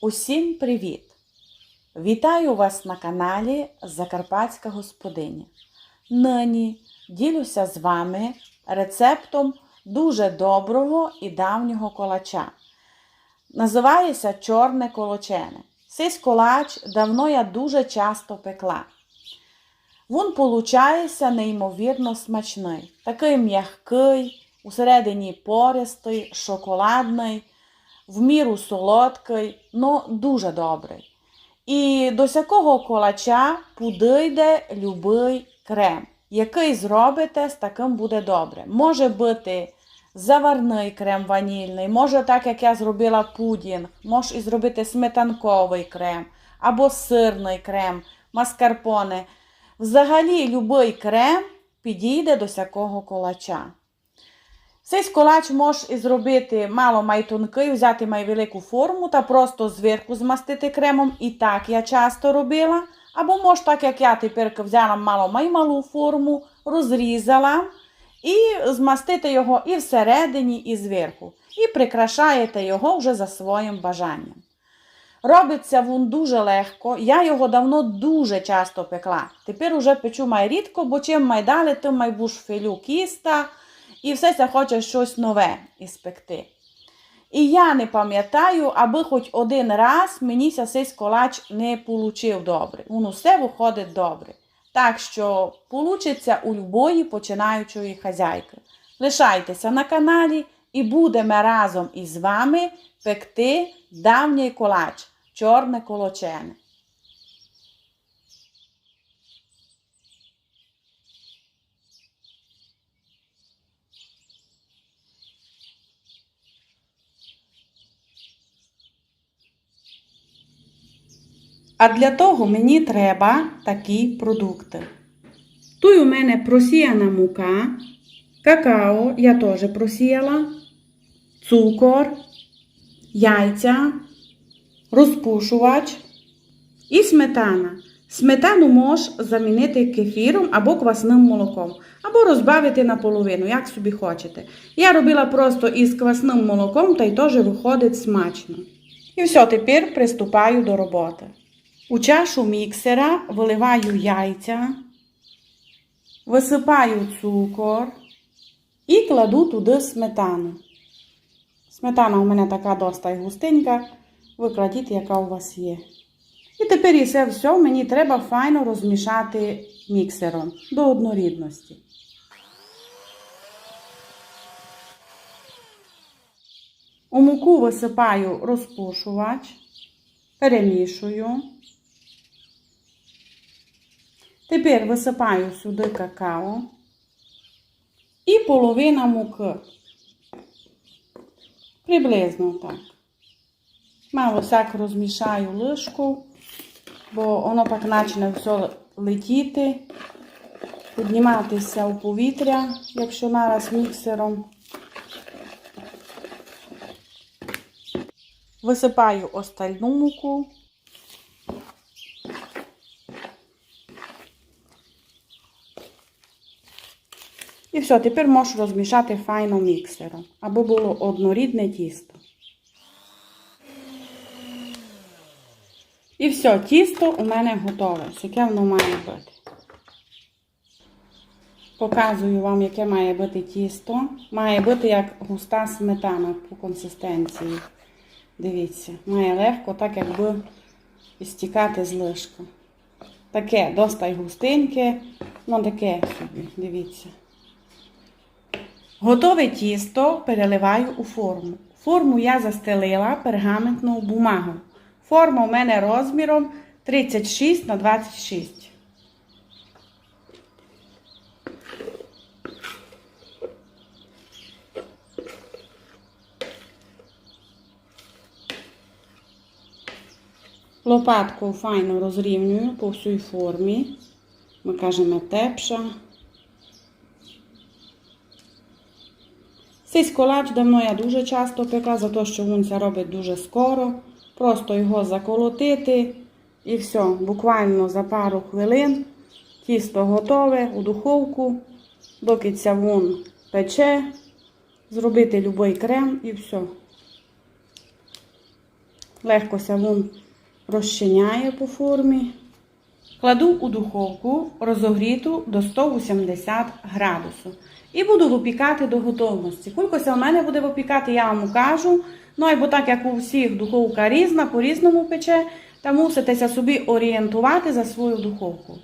Усім привіт! Вітаю вас на каналі Закарпатська Господиня. Нині ділюся з вами рецептом дуже доброго і давнього колача. Називається чорне колочене. Цей колач давно я дуже часто пекла. Він получається неймовірно смачний. Такий м'який, усередині пористий, шоколадний, в міру солодкий, ну дуже добрий. І до всякого колача подійде любий крем, який зробите, з таким буде добре. Може бути заварний крем ванільний, може так, як я зробила пудінг, може і зробити сметанковий крем, або сирний крем, маскарпоне. Взагалі, любий крем підійде до всякого колача. Цей колач можеш і зробити мало май взяти май велику форму та просто зверху змастити кремом. І так я часто робила. Або можеш, так як я тепер взяла мало май малу форму, розрізала і змастити його і всередині, і зверху. І прикрашаєте його вже за своїм бажанням. Робиться він дуже легко. Я його давно дуже часто пекла. Тепер уже печу май рідко, бо чим май далі, тим май буш филю кіста. І все це хоче щось нове іспекти. І я не пам'ятаю, аби хоч один раз мені цей колач не получив добре. Він усе виходить добре. Так що получиться у любої починаючої хазяйки. Лишайтеся на каналі і будемо разом із вами пекти давній колач, чорне колочене. А для того мені треба такі продукти. Тут у мене просіяна мука, какао я теж просіяла, цукор, яйця, розпушувач і сметана. Сметану можеш замінити кефіром або квасним молоком, або розбавити наполовину, як собі хочете. Я робила просто із квасним молоком, та й теж виходить смачно. І все, тепер приступаю до роботи. У чашу міксера виливаю яйця, висипаю цукор і кладу туди сметану. Сметана у мене така доста густенька, ви кладіть, яка у вас є. І тепер і це все мені треба файно розмішати міксером до однорідності. У муку висипаю розпушувач, перемішую. Тепер висипаю сюди какао і половина муки. Приблизно так. Мало всяк розмішаю лишку, бо воно так почне все летіти, підніматися у повітря, якщо нараз міксером. Висипаю остальну муку. І все, тепер можеш розмішати файно міксером, аби було однорідне тісто. І все, тісто у мене готове. Яке воно має бути. Показую вам, яке має бути тісто. Має бути як густа сметана по консистенції. Дивіться, має легко, так якби стікати з лишка. Таке доста й густеньке, ну таке собі, дивіться. Готове тісто переливаю у форму. Форму я застелила пергаментною бумагою. Форма у мене розміром 36 на 26. Лопаткою файно розрівнюю по всій формі. Ми кажемо тепша. Цей колач давно я дуже часто пекла, за те, що він робить дуже скоро. Просто його заколотити і все, буквально за пару хвилин тісто готове у духовку, доки ця вон пече, зробити будь-який крем і все. Легко ся він розчиняє по формі. Кладу у духовку розогріту до 180 градусів. І буду випікати до готовності. Кулькося у мене буде випікати, я вам кажу. Ну, або так як у всіх духовка різна, по-різному пече, та муситеся собі орієнтувати за свою духовку.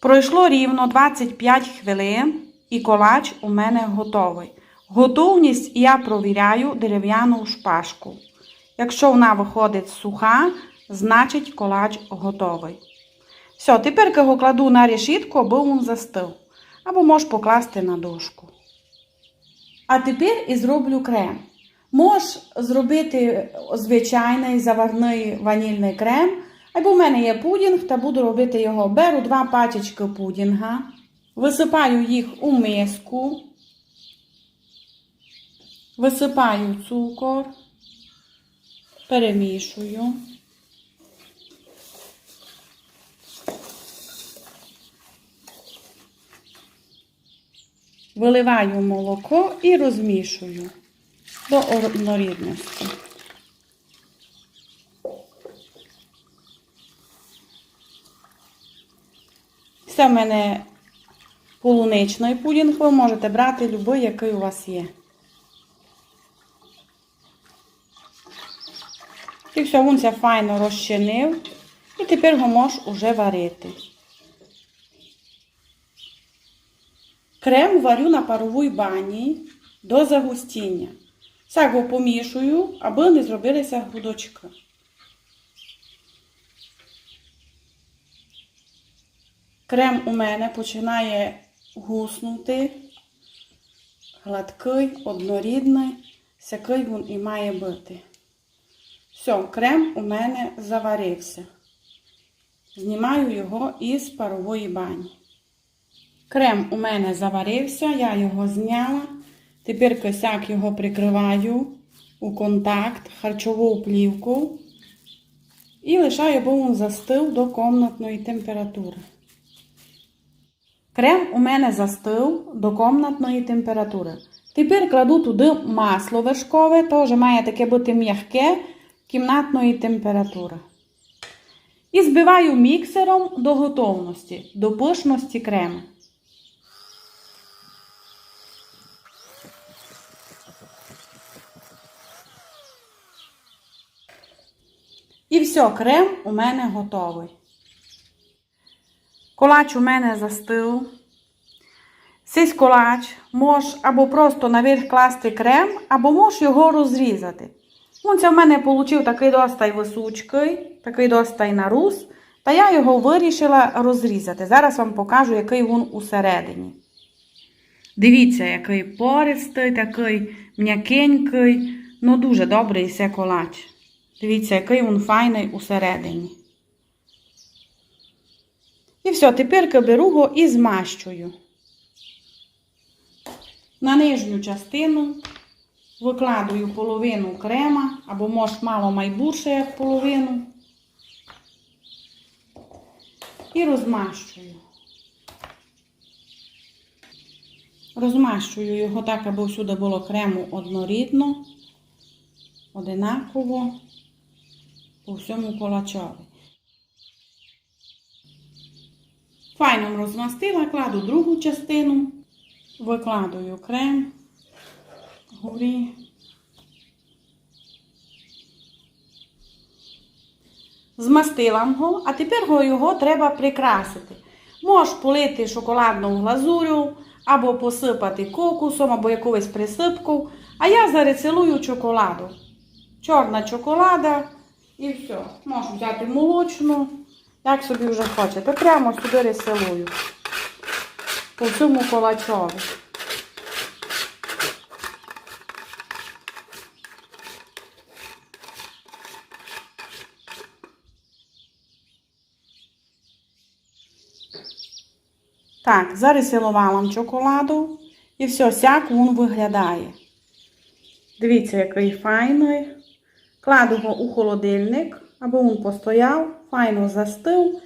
Пройшло рівно 25 хвилин і колач у мене готовий. Готовність я провіряю дерев'яну шпажку. Якщо вона виходить суха, значить колач готовий. Все, тепер його кладу на решітку, аби він застив. Або можеш покласти на дошку. А тепер і зроблю крем. Можеш зробити звичайний заварний ванільний крем. Або в мене є пудінг, та буду робити його. Беру два пачечки пудінга, висипаю їх у миску, висипаю цукор, перемішую. Виливаю молоко і розмішую до однорідності. Це в мене полуничний пудінг, ви можете брати будь-який, який у вас є. І все, він ся файно розчинив. І тепер його можеш уже варити. Крем варю на паровій бані до загустіння. Так його помішую, аби не зробилися грудочки. Крем у мене починає гуснути, гладкий, однорідний, сякий він і має бути. Все, крем у мене заварився. Знімаю його із парової бані. Крем у мене заварився, я його зняла. Тепер косяк його прикриваю у контакт, харчову плівку і лишаю, бо він застив до комнатної температури. Крем у мене застив до комнатної температури. Тепер кладу туди масло вершкове, теж має таке бути м'яке кімнатної температури. І збиваю міксером до готовності, до пишності крему. І все, крем у мене готовий. Колач у мене застив. Сись колач можеш або просто наверх класти крем, або можеш його розрізати. Він це в мене вийшов такий достай висучкий, такий достай нарус. Та я його вирішила розрізати. Зараз вам покажу, який він усередині. Дивіться, який пористий, такий м'якенький, ну дуже добрий це колач. Дивіться, який він файний усередині. І все, тепер беру його і змащую. На нижню частину викладую половину крема, або може мало майбурше, як половину. І розмащую. Розмащую його так, аби всюди було крему однорідно, одинаково по всьому колачові. Файно розмастила, кладу другу частину, викладую крем, горі. Змастила його, а тепер його треба прикрасити. Можеш полити шоколадну глазурю, або посипати кокусом, або якоюсь присипку. А я зарецелую чоколаду. Чорна чоколада і все. Можеш взяти молочну, як собі вже хочете. Прямо сюди рецелую. По всьому колачові. Так, зарисилувала чоколаду. І все, сяк він виглядає. Дивіться, який файний. Кладу його у холодильник, або він постояв, файно застив.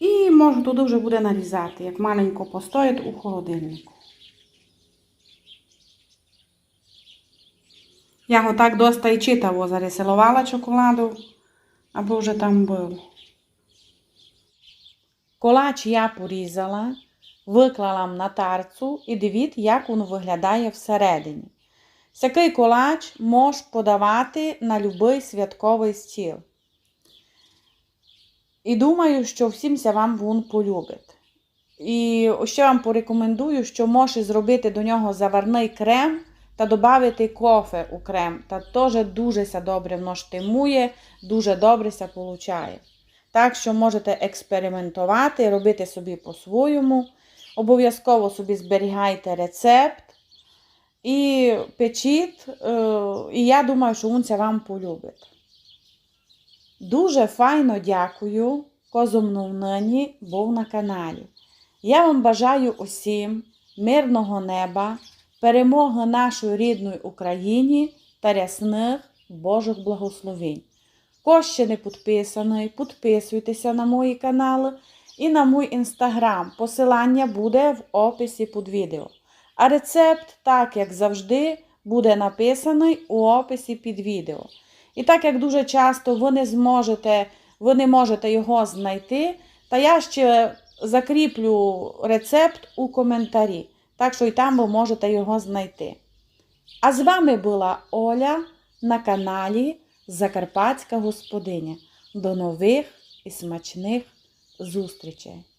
І можу туди вже буде нарізати, як маленько постоїть у холодильнику. Я го так доста і читаво зарисувала чоколаду, або вже там був. Колач я порізала, виклала на тарцу і дивіться, як він виглядає всередині. Такий колач можеш подавати на будь-який святковий стіл. І думаю, що всімся вам він полюбить. І ще вам порекомендую, що можеш зробити до нього заварний крем та додати кофе у крем. Та теж дуже ся добре воно штимує, дуже добре ся получає. Так що можете експериментувати, робити собі по-своєму. Обов'язково собі зберігайте рецепт і печіть. е, І я думаю, що він це вам полюбить. Дуже файно дякую, козумну нині був на каналі. Я вам бажаю усім мирного неба, перемоги нашої рідної Україні та рясних Божих благословень. Хто ще не підписаний, підписуйтеся на мої канали і на мій інстаграм. Посилання буде в описі під відео. А рецепт, так як завжди, буде написаний у описі під відео. І так як дуже часто ви не зможете, ви не можете його знайти, та я ще закріплю рецепт у коментарі. Так що і там ви можете його знайти. А з вами була Оля на каналі Закарпатська господиня. До нових і смачних зустрічей!